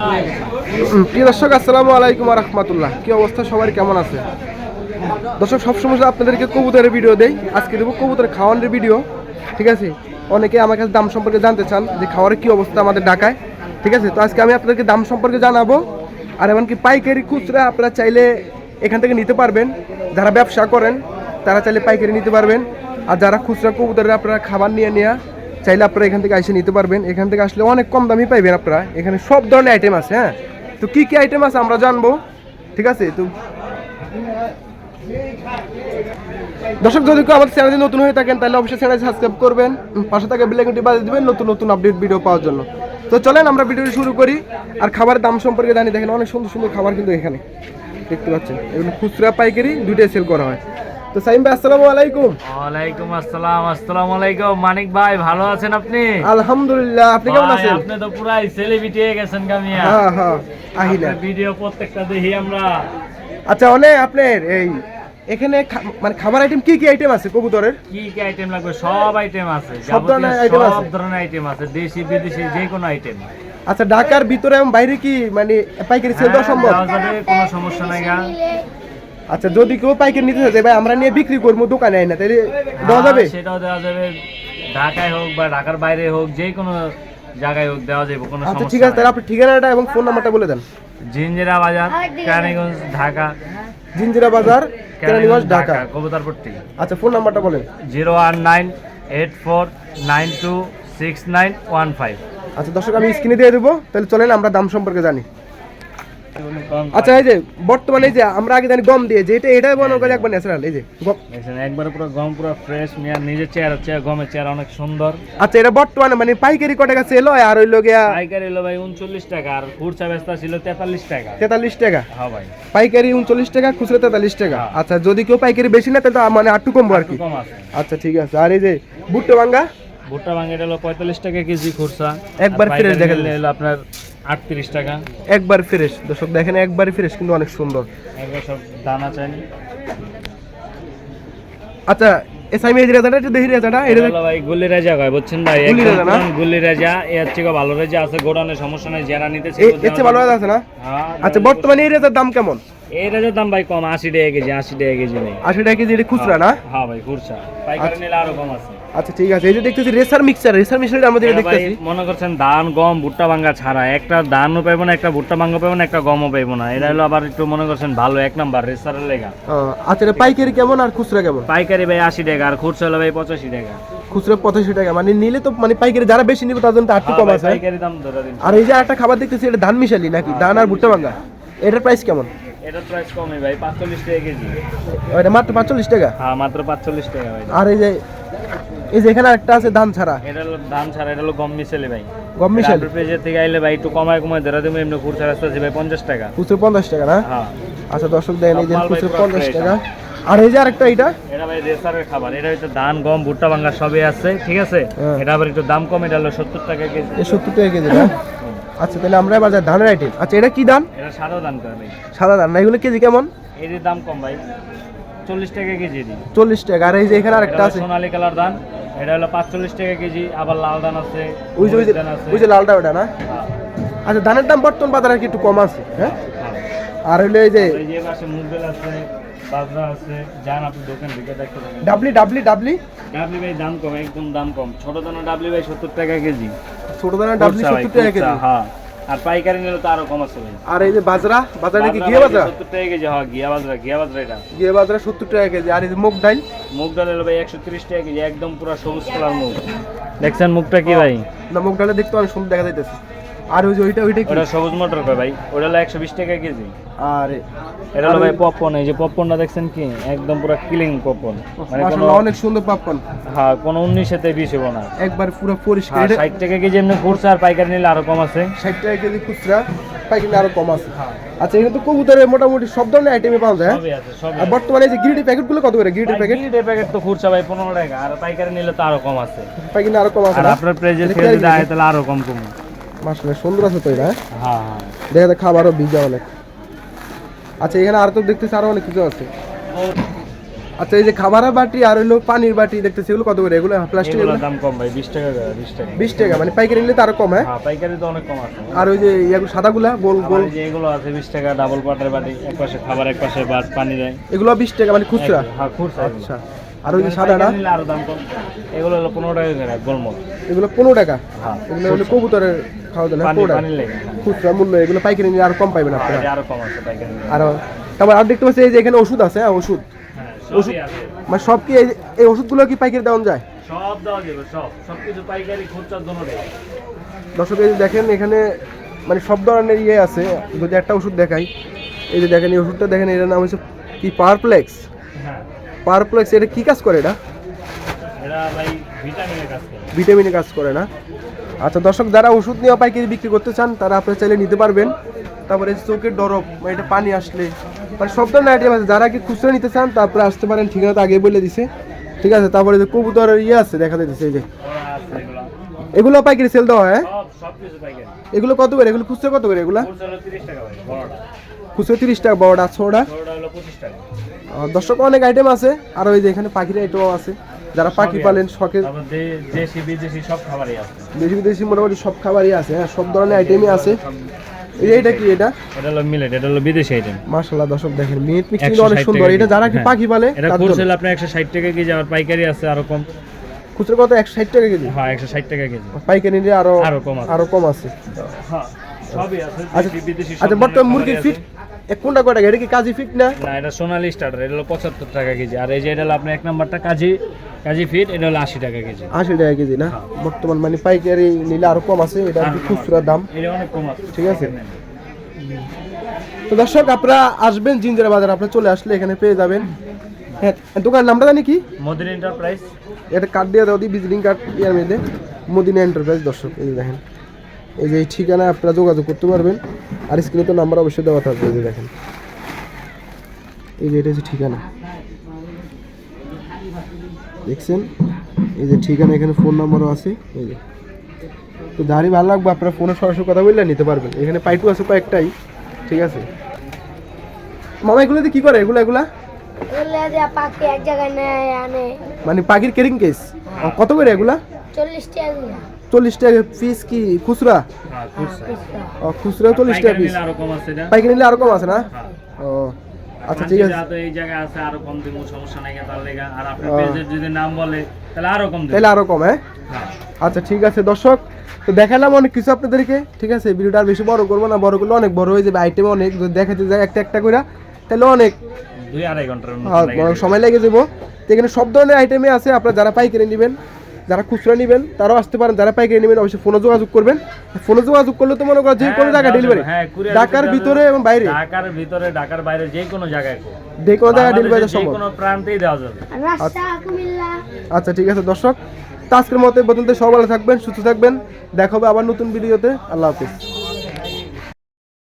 প্রিয় দর্শক, আসসালামু আলাইকুম রহমতুল্লাহ। কি অবস্থা? সবার কেমন আছে? দর্শক, সবসময় তো আপনাদেরকে কবুতরের ভিডিও দেই। আজকে দেবো কবুতরের খাওয়ানোর ভিডিও, ঠিক আছে? অনেকে আমার কাছে দাম সম্পর্কে জানতে চান যে খাওয়ারের কি অবস্থা আমাদের ঢাকায়, ঠিক আছে? তো আজকে আমি আপনাদেরকে দাম সম্পর্কে জানাব, আর এমনকি পাইকারি খুচরা আপনারা চাইলে এখান থেকে নিতে পারবেন। যারা ব্যবসা করেন, তারা চাইলে পাইকারি নিতে পারবেন। আর যারা খুচরা কবুতরের আপনারা খাবার নিয়ে নেওয়া চাইলে আপনারা এখান থেকে আইসে নিতে পারবেন। এখান থেকে আসলে অনেক কম দামই পাইবেন আপনারা। এখানে সব ধরনের আইটেম আছে হ্যাঁ? তো কি কি আইটেম আছে আমরা জানব। ঠিক আছে? তো দর্শক, যদি কেউ আমাদের চ্যানেলে নতুন হয়ে থাকেন, তাহলে অবশ্যই চ্যানেল সাবস্ক্রাইব করবেন। পাশে থাকা বেলাইকনটি বাজিয়ে দিবেন নতুন নতুন আপডেট ভিডিও পাওয়ার জন্য। তো চলেন আমরা ভিডিওটি শুরু করি। আর খাবারের দাম সম্পর্কে জানি, দেখেন অনেক সুন্দর সুন্দর খাবার কিন্তু এখানে। দেখতে পাচ্ছেন? এগুলো খুচরা পাইকারি, দুইটাই সেল করা হয়। তো সাইম ভাই আসসালামু আলাইকুম। ওয়ালাইকুম আসসালাম আসসালামু আলাইকুম। মানিক ভাই ভালো আছেন আপনি? আলহামদুলিল্লাহ আপনি কেমন আছেন? আপনি তো সেলিব্রিটি হয়ে গেছেন কামিয়া। হ্যাঁ হ্যাঁ আহিলা। ভিডিও প্রত্যেকটা দেখি আমরা। আচ্ছা অনেক আপনার এই এখানে মানে খাবার আইটেম কি কি আইটেম আছে কবুতরের? কি কি আইটেম লাগবে? সব আইটেম আছে। সব ধরনের যাবতীয় item সব ধরনের আইটেম আছে। দেশি বিদেশি যে কোনো আইটেম আচ্ছা ঢাকার ভিতরে এবং বাইরে কি মানে পাইকারি সেল দেওয়া সম্ভব? কোনো সমস্যা নাই গা। আচ্ছা যদি কেউ পাইকারি নিতে চায় ভাই আমরা নিয়ে বিক্রি করব দোকানে আই না তাহলে দেওয়া যাবে? হ্যাঁ, সেটাও দেওয়া যাবে। ঢাকায় হোক বা ঢাকার বাইরে হোক যে কোনো জায়গায় হোক দেওয়া যাবে কোনো আচ্ছা ঠিক আছে তাহলে আপনি ঠিকানাটা এবং ফোন নাম্বারটা বলে দেন। জিঞ্জিরা বাজার কেরানীগঞ্জ ঢাকা। জিঞ্জিরা বাজার কেরানীগঞ্জ ঢাকা। কবুতরপট্টি আচ্ছা ফোন নাম্বারটা বলেন। Zero one nine eight four nine two six nine one five. আচ্ছা দর্শক আমি স্ক্রিনে দিয়ে দেবো তাহলে চলেন আমরা দাম সম্পর্কে জানি। আচ্ছা এই যে বর্তমানে এই যে আমরা আগে জানি গম দিয়ে যে এটা এটাই মনে করি একবার ন্যাচারাল এই যে দেখছেন পুরো গম পুরো ফ্রেশ মিয়া নিজের চেয়ার চেয়ার গমের চেয়ার অনেক সুন্দর। আচ্ছা এটা বর্তমানে মানে পাইকারি কত টাকা সেল হয় আর হইল গিয়া পাইকারি হলো ভাই উনচল্লিশ টাকা আর খুচরা বেচতা ছিল তেতাল্লিশ টাকা। তেতাল্লিশ টাকা? হ্যাঁ ভাই। পাইকারি উনচল্লিশ টাকা খুচরা তেতাল্লিশ টাকা। হ্যাঁ। আচ্ছা যদি কেউ পাইকারি বেশি না তাহলে তো মানে আটটু কমবো আর কি। কম আছে। আচ্ছা ঠিক আছে। আর এই যে ভুট্টা ভাঙ্গা? ভুট্টা ভাঙের হলো পঁয়তাল্লিশ টাকা কেজি খুচরা। একবার fresh দেখা আপনার আটত্রিশ টাকা। একবার ফ্রেশ দর্শক দেখেন একবারই ফ্রেশ কিন্তু অনেক সুন্দর। একবার সব দানা আচ্ছা রেজাটা একটু দেখি রেজাটা। এটা ভাই গুল্লি রাজা কয় বুঝছেন ভাই? একদম রাজা না? গুল্লি রাজা এর থেকে ভালো রাজা আছে গোডাউনের সমস্যা নাই যারা নিতেছে এর চেয়ে ভালো রেজা আছে না? হ্যাঁ আচ্ছা বর্তমানে এই রেজার দাম কেমন? এই রাজার দাম ভাই কম আশি টাকা কেজি আশি টাকা কেজি নেই। আশি টাকা কেজি এটা খুচরা না? হ্যাঁ ভাই খুচরা। পাইকারি নিলে আরও কম আছে। আচ্ছা ঠিক আছে। এই যে দেখতেছি রেসার মিক্সচার রেসার মিক্সচার আমরা যেটা দেখতেছি। মনে করছেন ধান গম ভুট্টা ভাঙ্গা ছাড়া। একটা ধানও পাইবো না একটা ভুট্টা ভাঙ্গা পাইবো না একটা গমও পাইবো না। এটা হলো আবার একটু মনে করছেন ভালো এক নাম্বার রেসারের লেগা। আচ্ছা এটা পাইকারি কেমন আর খুচরা কেমন? পাইকারি ভাই আশি টাকা আর খুচরা হলো ভাই পঁচাশি টাকা। খুচরা পঁচাশি টাকা মানে নিলে তো মানে পাইকারি যারা বেশি নিবে তাদের জন্য তো আটটু হ্যাঁ কম আছে পাইকারি দাম ধরে দিন। আর এই যে একটা খাবার দেখতেছি এটা ধান মিশালি নাকি? ধান আর ভুট্টা ভাঙ্গা। এটার প্রাইস কেমন? এটার প্রাইস কমই ভাই পাঁচচল্লিশ টাকা কেজি। এটা মাত্র পাঁচচল্লিশ টাকা? হ্যাঁ মাত্র পাঁচচল্লিশ টাকা ভাই। আর এই যে এই যে এখানে একটা আছে ধান ছাড়া। এটা হলো ধান ছাড়া এটা হলো গম মিশেলে ভাই। গম মিশালি? পেজের থেকে আইলে ভাই একটু কমায় কমায় ধরে দেবো এমনি খুচরা রাস্তা আছে ভাই পঞ্চাশ টাকা। খুচরো পঞ্চাশ টাকা না? হ্যাঁ। আচ্ছা দর্শক দেন এই যে খুচরো পঞ্চাশ টাকা। আর এই যে আরেকটা এটা এটা ভাই রেসারের খাবার এটা হচ্ছে ধান গম ভুট্টা ভাঙ্গা সবই আছে ঠিক আছে? হ্যাঁ। এটা আবার একটু দাম কম এটা হলো সত্তর টাকা কেজি। সত্তর টাকা কেজি না? আচ্ছা তাহলে আমরা এবার ধানের আইটেম আচ্ছা এটা কি ধান? এটা সাদা ধান ভাই। সাদা ধান না এগুলো কেজি কেমন? এর দাম কম ভাই চল্লিশ টাকা কেজি। দিই চল্লিশ টাকা আর এই যে এখানে আরেকটা আছে। সোনালী কালার ধান। এটা হলো পাঁচচল্লিশ টাকা কেজি আবার লাল ধান আছে ওই যে ওই যে লালটা ওটা না? হ্যাঁ, আচ্ছা ধানের দাম বর্তমান বাজারে কি একটু কম আছে হ্যাঁ? হ্যাঁ। আর হইল এই যে এই যে পাশে মুগ ডাল আছে বাজরা আছে যান আপনি দোকান দিকে দেখতে ডাবলি ডাবলি ডাবলি? ডাবলি ভাই দাম কম একদম দাম কম। ছোট দানা ডাবলি ভাই সত্তর টাকা কেজি। ছোট দানা ডাবলি খুচরা ভাই, সত্তর টাকা কেজি? হ্যাঁ। আর পাইকারি নিলে তো আরও কম আছে ভাই। আর এই যে বাজরা বাজরা নাকি ঘিয়ে বাজরা 70 টাকা কেজি হ্যাঁ গিয়া বাজরা গিয়া বাজরা এটা। ঘিয়ে বাজরা সত্তর টাকা কেজি আর এই যে মুগ ডাল? মুগ ডাল হলো ভাই একশো তিরিশ টাকা কেজি একদম পুরো সবুজ কালার মুগ। দেখছেন মুগটা কি ভাই? না মুগ ডালে দেখতে অনেক সুন্দর দেখা যাইতেছে। আর ওই যে ওইটা ওইটা কি? ওটা সবুজ মটর কয় ভাই? ওটা হলো একশো বিশ টাকা কেজি। আর এটা হলো ভাই পপকর্ন এই যে পপকর্নটা দেখছেন কি? একদম পুরো ক্লিন পপকর্ন মানে কোনো অনেক সুন্দর পাপকর্ন হ্যাঁ কোনো উনিশেতে বিশ হব না। একবার পুরো পরিষ্কার। হ্যাঁ এটা ষাট টাকা কেজি এমনি খুচরা আর পাইকারি নিলে আরও কম আছে। ষাট টাকা কেজি খুচরা পাইকারি আরও কম আছে। আচ্ছা এখানে তো কবুতরের মোটামুটি সব ধরনের আইটেমই পাওয়া যায় হ্যাঁ? সবই আছে সবই আর বর্তমানে এই যে গিরিটি প্যাকেটগুলো কত করে? গিরিটির প্যাকেট প্যাকেট প্যাকেট তো খুচরা ভাই পনেরো টাকা আর পাইকারি নিলে তো আরও কম আছে। প্যাকেট আরও কম আছে আর আপনার কি যদি আয় তাহলে আরও কম কম। মাশাআল্লাহ সুন্দর আছে তো এটা হ্যাঁ? হ্যাঁ হ্যাঁ। দেখা যায় খাবারও ভিজা অনেক। আচ্ছা এখানে আর তো দেখতেছি আরও অনেক কিছু আছে। আচ্ছা এই যে খাবারের বাটি আর হলো পানির বাটি দেখতেছি এগুলো কত করে? এগুলো প্লাস্টিক এগুলোর দাম কম ভাই বিশ টাকা করে বিশ টাকা। বিশ টাকা মানে পাইকারি নিলে তারও কম হ্যাঁ? হ্যাঁ পাইকারি তো অনেক কম আছে। আর ওই যে ইয়াগুলো সাদাগুলা গোল গোল। এই যে এগুলো আছে বিশ টাকা ডাবল পাটের বাটি এক পাশে খাবার এক পাশে বাট পানি দেয়। এগুলো বিশ টাকা মানে খুচরা? হ্যাঁ খুচরা আচ্ছা। আর ওই যে সাদাটা আরও দাম কম। এগুলো হলো পনেরো টাকা করে গোলমল। এগুলো পনেরো টাকা? হ্যাঁ এগুলো হলো কবুতরের খাওয়া দাওয়া পানি পনেরো টাকা। হ্যাঁ। খুচরা মূল্য এগুলো পাইকারি নিলে আরও কম পাইবেন হ্যাঁ, আপনারা। এটা আরও কম আছে পাইকারি। আর তারপর আর দেখতে পাচ্ছি এই যে এখানে ওষুধ আছে হ্যাঁ ওষুধ। হ্যাঁ আছে। মানে সব কি এই- ওষুধগুলো কি পাইকারি দেওয়া যায়? সব দেওয়া যাবে সব। সব কিছু পাইকারি খুচরা দোনো দেয়। দর্শক এই দেখেন এখানে মানে সব ধরনের ইয়ে আছে। যদি একটা ওষুধ দেখাই এই যে দেখেন এই ওষুধটা দেখেন এটার নাম হচ্ছে কি পাওয়ারপ্লেক্স হ্যাঁ। পাওয়ারপ্লেক্স এটা কি কাজ করে এটা? ভিটামিনের কাজ করে। ভিটামিনে কাজ করে না। আচ্ছা দর্শক যারা ওষুধ নিয়ে পাইকারি বিক্রি করতে চান তারা আপনারা চাইলে নিতে পারবেন। তারপরে চোখের ডরব মানে এটা পানি আসলে। মানে সব ধরনের আইটেম আছে। যারা কি খুচরা নিতে চান তারপরে আসতে পারেন ঠিকানা তো আগে বলে দিছে। ঠিক আছে তারপরে যে কবুতরের ইয়ে আছে দেখা যাচ্ছে এই যে। এগুলো। এগুলো পাইকারি সেল দেওয়া হয় হ্যাঁ? এগুলো কত করে? এগুলো খুচরা কত করে এগুলো? খুচরা তিরিশ টাকা ভাই বড়টা। খুচরা তিরিশ টাকা বড়টা ছোটা দর্শক অনেক আইটেম আছে। আর ওই যে এখানে পাখির আইটেমও আছে। যারা পাখি পালেন শখের দেশি বিদেশি সব খাবারই আছে। দেশি বিদেশি মোটামুটি সব খাবারই আছে হ্যাঁ সব ধরনের আইটেমই আছে। এই যে এটা কি এটা? এটা হলো মিলেট এটা হলো বিদেশি আইটেম মাশাআল্লাহ দর্শক দেখেন মিট মিক্সিং অনেক সুন্দর। এটা যারা কি হ্যাঁ। পাখি পালে এটা তার খুচরা জন্য। হলো আপনার একশো ষাট টাকা কেজি আর পাইকারি আছে আরও কম। খুচরা কত? একশো ষাট টাকা কেজি? হ্যাঁ একশো ষাট টাকা কেজি। পাইকারি নিলে আরও আরও কম আছে। আরও কম আছে। হ্যাঁ সবই আছে আচ্ছা বিদেশি আচ্ছা বর্তমান মুরগির ফিট কোনটা কয় টাকা এটা কি কাজী ফিট না? না এটা সোনালি স্টার্টার এটা হলো পঁচাত্তর টাকা কেজি। আর এই যে এটা হলো আপনার এক নাম্বারটা কাজী কাজী ফিট এটা হলো আশি টাকা কেজি। আশি টাকা কেজি না? হ্যাঁ। বর্তমান মানে পাইকারি নিলে আরও কম আছে এটা আর কি খুচরা দাম? এটা অনেক কম আছে। ঠিক আছে। তো দর্শক আপনারা আসবেন জিঞ্জারা বাজার আপনারা চলে আসলে এখানে পেয়ে যাবেন। হ্যাঁ দোকানের নামটা জানি কি? মদিন এন্টারপ্রাইজ এটা কার্ড দিয়ে দাও দিই ভিজিটিং কার্ড ইয়ার মধ্যে। মদিনা এন্টারপ্রাইজ দর্শক এই দেখেন। এই যে এই ঠিকানা আপনারা যোগাযোগ করতে পারবেন। আর স্ক্রিনে তো নাম্বার অবশ্যই দেওয়া থাকবে যে দেখেন। এই যে এটা হচ্ছে ঠিকানা। দেখছেন? এই যে ঠিকানা এখানে ফোন নাম্বারও আছে। এই যে। তো দাঁড়ি ভালো লাগবে আপনারা ফোনে সরাসরি কথা বললে নিতে পারবেন। এখানে পাইটু আছে কয়েকটাই ঠিক আছে? মামা এগুলোতে কি করে? এগুলো এগুলা? মানে পাখির কেরিং কেস কত করে এগুলা? চল্লিশ টাকা করে। চল্লিশ টাকা পিস কি খুচরা? হ্যাঁ খুচরা। ও, খুচরা চল্লিশ টাকা পিস পাইকারি নিলে আরও কম আছে না? হ্যাঁ। ও আচ্ছা ঠিক আছে। এই জায়গায় আছে আরও কম দিব সমস্যা নাই তার লেগা। আর আপনার পেজের যদি নাম বলে তাহলে আরও কম তাহলে আরও কম হ্যাঁ? হ্যাঁ। আচ্ছা ঠিক আছে দর্শক। তো দেখালাম অনেক কিছু আপনাদেরকে ঠিক আছে? ভিডিওটা আর বেশি বড় করব না বড় করলে অনেক বড় হয়ে যাবে আইটেম অনেক। যদি দেখাতে যায় একটা একটা করে তাহলে অনেক। দুই আড়াই ঘণ্টার সময় লেগে। যাব। তো এখানে সব ধরনের আইটেমে আছে আপনারা যারা পাইকারি নেবেন যারা খুচরা নেবেন তারাও আসতে পারেন। যারা পাইকারি নেবেন অবশ্যই ফোনে যোগাযোগ করবেন। ফোনে যোগাযোগ করলে তো মনে করো যে কোনো হ্যাঁ, জায়গায় ডেলিভারি। হ্যাঁ, courier ঢাকার ভিতরে এবং বাইরে। ঢাকার ভিতরে ঢাকার বাইরে যে কোনো জায়গায় যে কোনো জায়গায় ডেলিভারি যে সম্ভব। কোনো প্রান্তেই দেওয়া যাবে। রাস্তা কুমিল্লা। আচ্ছা ঠিক আছে দর্শক। তো আজকের মতো পর্যন্ত সবাই ভালো থাকবেন সুস্থ থাকবেন। দেখা হবে আবার নতুন ভিডিওতে। আল্লাহ হাফিজ।